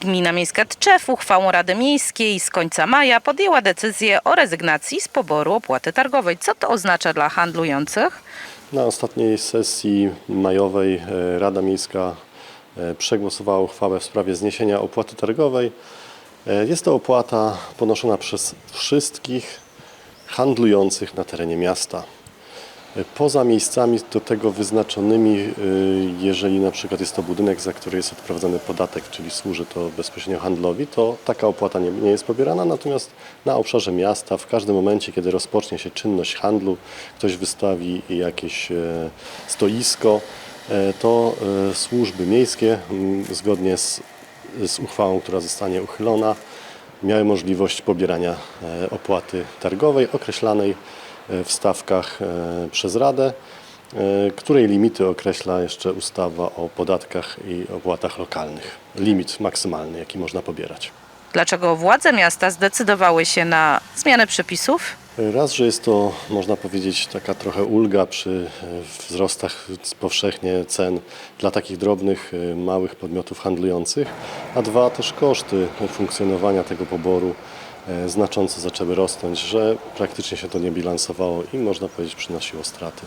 Gmina Miejska Tczew uchwałą Rady Miejskiej z końca maja podjęła decyzję o rezygnacji z poboru opłaty targowej. Co to oznacza dla handlujących? Na ostatniej sesji majowej e, Rada Miejska e, przegłosowała uchwałę w sprawie zniesienia opłaty targowej. E, Jest to opłata ponoszona przez wszystkich handlujących na terenie miasta. Poza miejscami do tego wyznaczonymi, e, jeżeli na przykład jest to budynek, za który jest odprowadzany podatek, czyli służy to bezpośrednio handlowi, to taka opłata nie, nie jest pobierana. Natomiast na obszarze miasta, w każdym momencie, kiedy rozpocznie się czynność handlu, ktoś wystawi jakieś e, stoisko, e, to e, służby miejskie, m, zgodnie z, z uchwałą, która zostanie uchylona, miały możliwość pobierania opłaty targowej określanej w stawkach e, przez Radę, e, której limity określa jeszcze ustawa o podatkach i opłatach lokalnych. Limit maksymalny, jaki można pobierać. Dlaczego władze miasta zdecydowały się na zmianę przepisów? Raz, że jest to, można powiedzieć, taka trochę ulga przy e, wzrostach powszechnie cen dla takich drobnych, e, małych podmiotów handlujących, a dwa, też koszty funkcjonowania tego poboru e, znacząco zaczęły rosnąć, że praktycznie się to nie bilansowało i można powiedzieć przynosiło straty.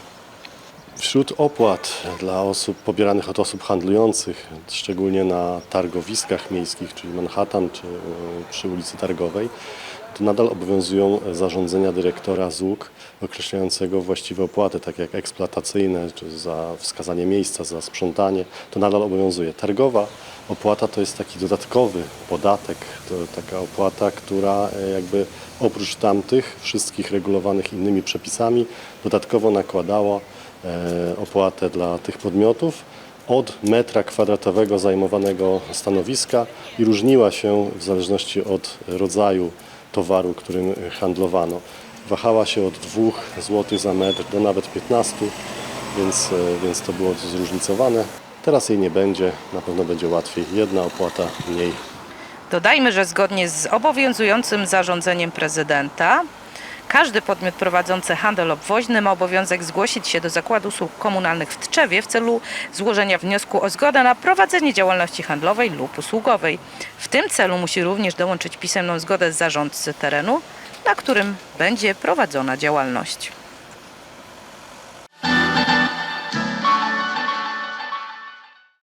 Wśród opłat dla osób pobieranych od osób handlujących, szczególnie na targowiskach miejskich, czyli Manhattan czy e, przy ulicy Targowej, to nadal obowiązują zarządzenia dyrektora ZUK określającego właściwe opłaty, takie jak eksploatacyjne, czy za wskazanie miejsca, za sprzątanie, to nadal obowiązuje. Targowa opłata to jest taki dodatkowy podatek, to taka opłata, która e, jakby oprócz tamtych wszystkich regulowanych innymi przepisami dodatkowo nakładała e, opłatę dla tych podmiotów od metra kwadratowego zajmowanego stanowiska i różniła się w zależności od rodzaju towaru, którym handlowano. Wahała się od 2 zł za metr do nawet 15, więc, e, więc to było zróżnicowane. Teraz jej nie będzie, na pewno będzie łatwiej. Jedna opłata mniej. Dodajmy, że zgodnie z obowiązującym zarządzeniem prezydenta każdy podmiot prowadzący handel obwoźny ma obowiązek zgłosić się do Zakładu Usług Komunalnych w Tczewie w celu złożenia wniosku o zgodę na prowadzenie działalności handlowej lub usługowej. W tym celu musi również dołączyć pisemną zgodę z zarządcy terenu, na którym będzie prowadzona działalność.